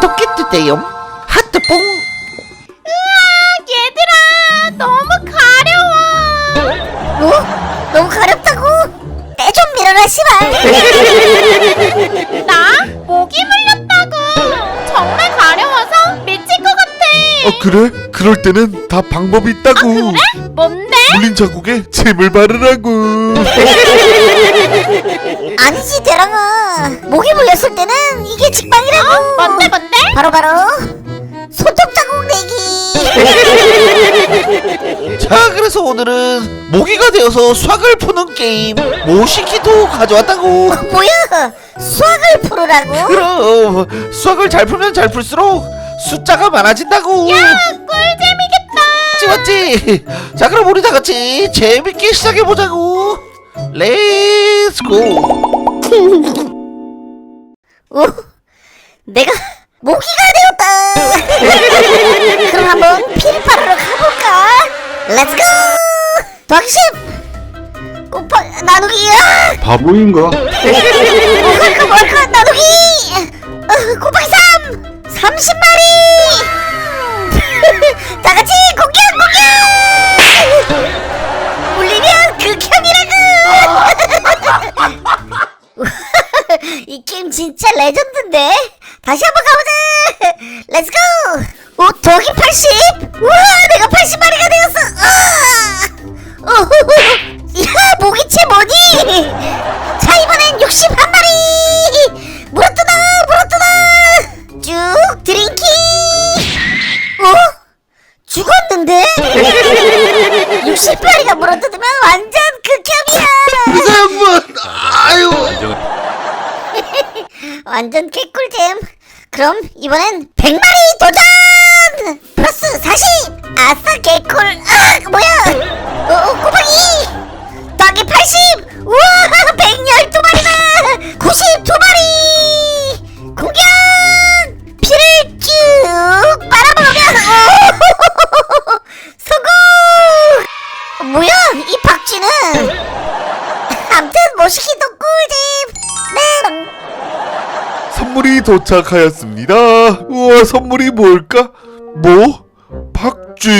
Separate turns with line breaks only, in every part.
구독해주세요 하트뽕
얘들아 너무 가려워
뭐? 너무 가렵다고? 때 좀 밀어라 씨발
나 목이 물렸다고 정말 가려워서 미칠 것 같아
어 그래? 그럴 때는 다 방법이 있다고
뭔데?
물린 자국에 잼을 바르라고
아니지 대랑아 목이 물렸을 때는 이게 직방이라고
어? 뭔데 뭔데?
바로바로 손톱 자국 내기.
자 그래서 오늘은 모기가 되어서 수학을 푸는 게임 모시기도 가져왔다고.
뭐야? 수학을 풀으라고?
그럼 수학을 잘 풀면 잘 풀수록 숫자가 많아진다고.
야 꿀잼이겠다.
맞지 맞지? 자 그럼 우리 다 같이 재밌게 시작해보자고. 렛츠고
오, 내가 모기가 되었다. 그럼 한번 피를 바르러 가볼까? 렛츠고 10 곱하 나누기야
바보인가?
뭐할까 뭐할까 나누기! 어, 곱하기 3 30마리! 다같이 공격 공격! 물리면 극혐이라고! 이 게임 진짜 레전드인데 다시 한번 가보자. 렛츠고 오 더하기 80 우와 내가 80마리가 되었어. 아! 야 모기채 뭐니? 자 이번엔 61마리. 물어뜯어 물어뜯어. 쭉 드링킹. 어? 죽었는데? 60마리가 물어뜯으면 완전 극혐이야.
의사 양반 아유
완전 개꿀잼. 그럼 이번엔 100마리 도전! 플러스 40 아싸 개꿀! 아 뭐야! 어, 어 곱하
도착하였습니다 우와 선물이 뭘까? 뭐? 박쥐?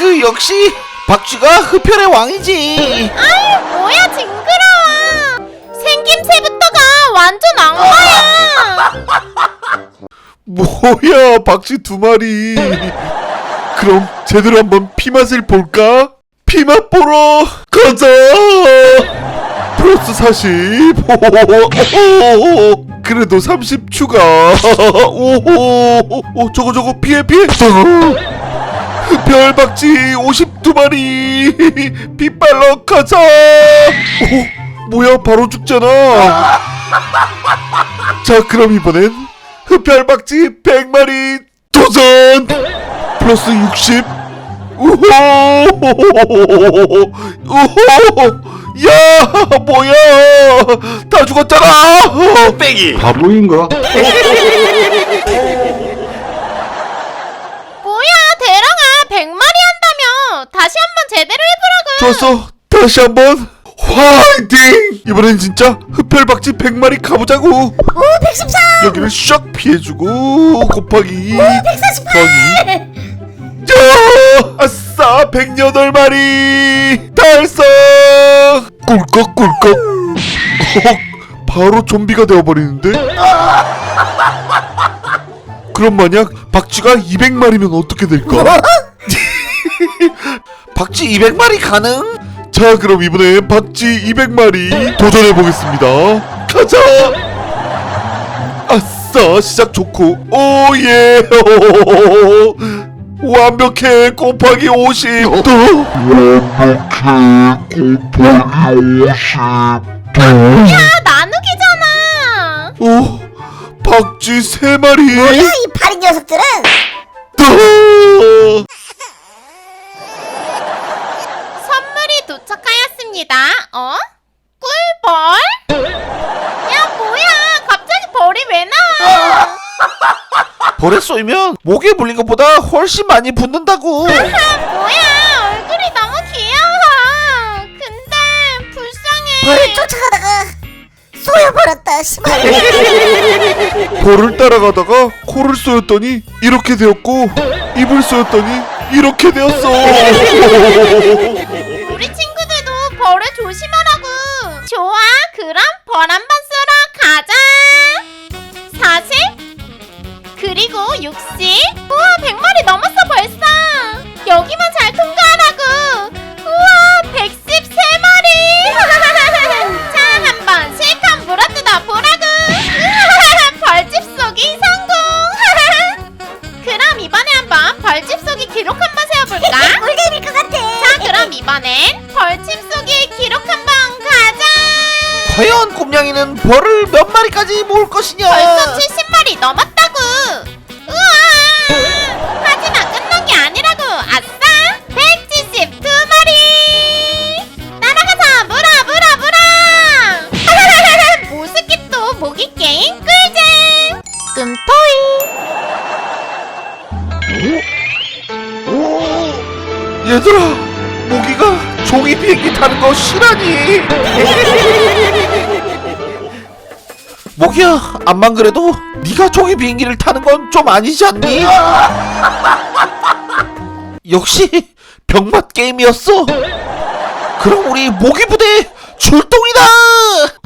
그 역시 박쥐가 흡혈의 왕이지
아유 뭐야 징그러워 생김새부터가 완전 악마야
뭐야 박쥐 두 마리 그럼 제대로 한번 피맛을 볼까? 피맛 보러 가자 플러스 40 오호호호. 그래도 30 추가. 오호 오, 저거 저거 피해 피해. 박쥐 52마리. 빗발러 가자. 오, 뭐야 바로 죽잖아. 자 그럼 이번엔 흡혈박쥐 100마리 도전. 플러스 60 우호 우호 야 뭐야? 다 죽었잖아.
빼기
바보인가?
뭐야 대랑아. 100마리 한다며. 다시 한번 제대로 해보라고.
좋았어. 다시 한번. 화이팅! 이번엔 진짜 흡혈박쥐 100마리 가보자고.
오 113!
여기를 샥 피해주고 곱하기
148!
야! 아싸 108마리. 달성 꿀꺽 꿀꺽. 어, 바로 좀비가 되어버리는데? 그럼 만약 박쥐가 200마리면 어떻게 될까?
박쥐 200마리 가능?
자 그럼 이번에 박쥐 200마리 도전해보겠습니다. 가자! 아싸 시작 좋고. 오예 완벽해 곱하기 50 또?
야 나누기잖아
오 박쥐 3마리
뭐야 이 파리 녀석들은?
또!
선물이 도착하였습니다 어? 꿀벌? 야 뭐야 갑자기 벌이 왜 나와
볼에 쏘이면 목에 물린 것보다 훨씬 많이 붓는다고
아 뭐야 얼굴이 너무 귀여워 근데 불쌍해
벌을 쫓아가다가 쏘여버렸다 씨발
볼을 따라가다가 코를 쏘였더니 이렇게 되었고 입을 쏘였더니 이렇게 되었어.
우리 친구들도 벌을 조심하라고. 좋아, 그럼 벌 한 번 쏘러 가자. 40? 그리고 60? 우와, 100마리 넘었어 벌써. 여기만 잘 통과하라고. 우와, 113마리. 자, 한번 실컷 물어뜯어 보라고. 벌집 쏘기 성공. 그럼 이번에 한번 벌집 쏘기 기록 한번 세워볼까?
꿀잼일 것 같아
자 그럼 이번엔 벌집 속의 기록 한번 가자
과연 꼼냥이는 벌을 몇 마리까지 모을 것이냐
벌써 70마리 넘었다 고 우와! 하지만 끝난 게 아니라고 아싸! 172마리! 날아가자! 물어 물어 물어! 모스키토 모기 게임 꿀잼! 끔토이!
얘들아 모기가 종이 비행기 타는 거 싫어하니 모기야? 암만 그래도 네가 종이 비행기를 타는 건 좀 아니지 않니? 역시 병맛 게임이었어. 그럼 우리 모기 부대 출동이다!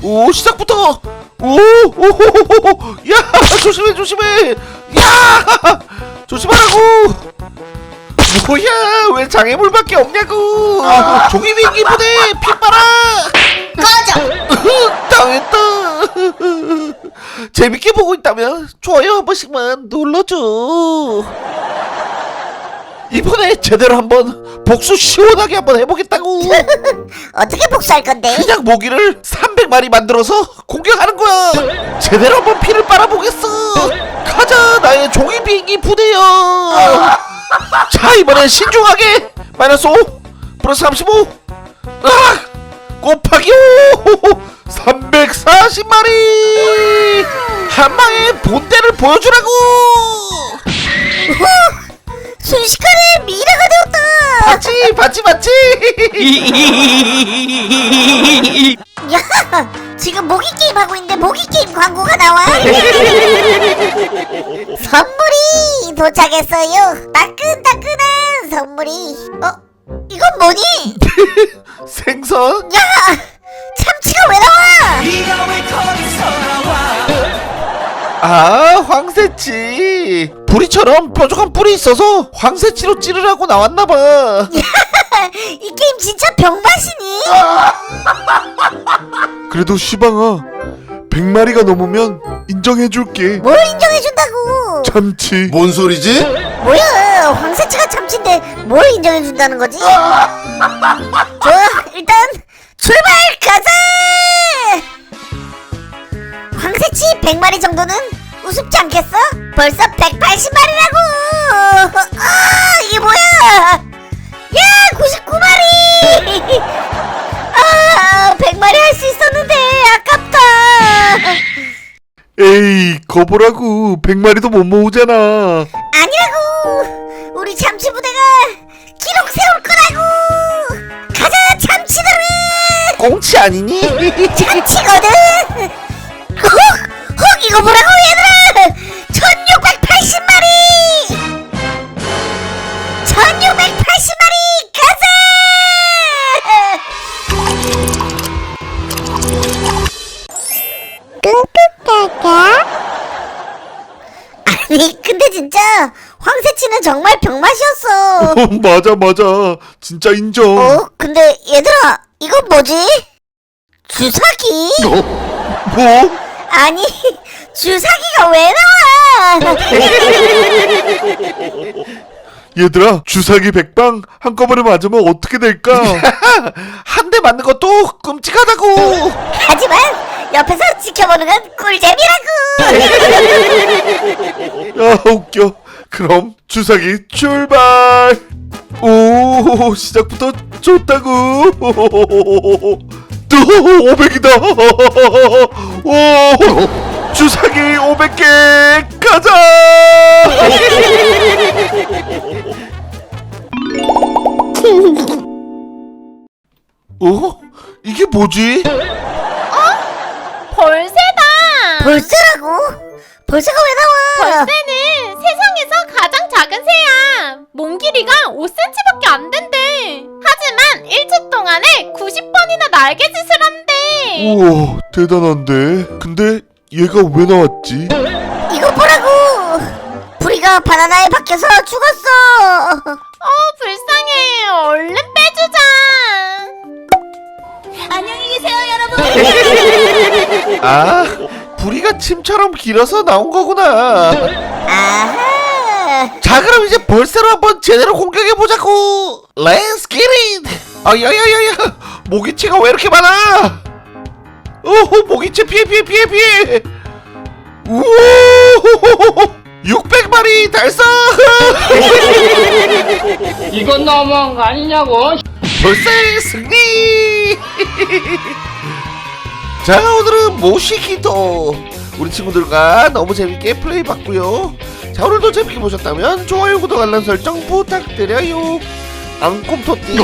오 시작부터! 오오호호호 야 조심해 조심해! 야! 조심하라고 뭐야? 왜 장애물밖에 없냐고? 종이 비행기 부대 핏바라! 꺼져 당했다. 재밌게 보고 있다면 좋아요 한 번씩만 눌러줘. 이번에 제대로 한번 복수 시원하게 한번 해보겠다고.
어떻게 복수할 건데?
그냥 모기를 300마리 만들어서 공격하는 거야. 제대로 한번 피를 빨아보겠어. 가자 나의 종이 비행기 부대여 자 이번엔 신중하게. 마이너스 5 플러스 35 아, 곱하기 5 340마리. 한 방에 본때를 보여주라고
순식간에 미라가 되었다.
봤지 봤지 봤지.
야 지금 모기 게임 하고 있는데 모기 게임 광고가 나와. 선물이 도착했어요. 따끈따끈한 선물이. 어 이건 뭐니?
생선?
야 참치가 왜 나와?
네가 왜 거기서 나와
아 황새치. 부리처럼 뾰족한 뿔이 있어서 황새치로 찌르라고 나왔나봐.
이 게임 진짜 병맛이니?
그래도 시방아 100마리가 넘으면 인정해줄게.
뭘 인정해준다고?
참치.
뭔 소리지?
뭐야? 황새치가 참치인데 뭘 인정해준다는 거지? 좋아 일단 출발 가자 100마리 정도는 우습지 않겠어? 벌써 180마리라고 아 이게 뭐야 야 99마리 아 100마리 할 수 있었는데 아깝다
에이 거보라고 100마리도 못 모으잖아.
아니라고 우리 참치 부대가 기록 세울 거라고 가자 참치들은
꽁치 아니니?
참치거든 헉! 헉 이거 뭐라고 얘들아 1680마리 1680마리 가자 아니 근데 진짜 황새치는 정말 병맛이었어
맞아 맞아 진짜 인정.
어? 근데 얘들아 이건 뭐지? 주사기?
뭐?
아니 주사기가 왜 나와?
얘들아 주사기 100방 한꺼번에 맞으면 어떻게 될까?
한 대 맞는 것도 끔찍하다고
하지만 옆에서 지켜보는 건 꿀잼이라고
아 웃겨. 그럼 주사기 출발. 오 시작부터 좋다고. 또 500이다. 오 주사기 500개 가자.
어? 이게 뭐지?
벌
벌새라고? 벌새가 왜 나와?
벌새는 세상에서 가장 작은 새야. 몸 길이가 5cm밖에 안 된대. 하지만 1초 동안에 90번이나 날개짓을 한대.
우와 대단한데 근데 얘가 왜 나왔지?
이거 보라고! 부리가 바나나에 박혀서 죽었어!
어, 불쌍해. 얼른 빼주자.
안녕히 계세요, 여러분!
아 부리가 침처럼 길어서 나온 거구나
아하!
자 그럼 이제 벌새로 한번 제대로 공격해보자고 Let's get it 아야야야야 모기채가 왜 이렇게 많아? 오호 모기채 피해 피해 피해 피해. 우와 600마리 달성.
이건 너무한 거 아니냐고.
벌새 승리. 자 오늘은 모시키도 우리 친구들과 너무 재밌게 플레이 봤고요. 자 오늘도 재밌게 보셨다면 좋아요 구독 알람 설정 부탁드려요. 앙꿈토띠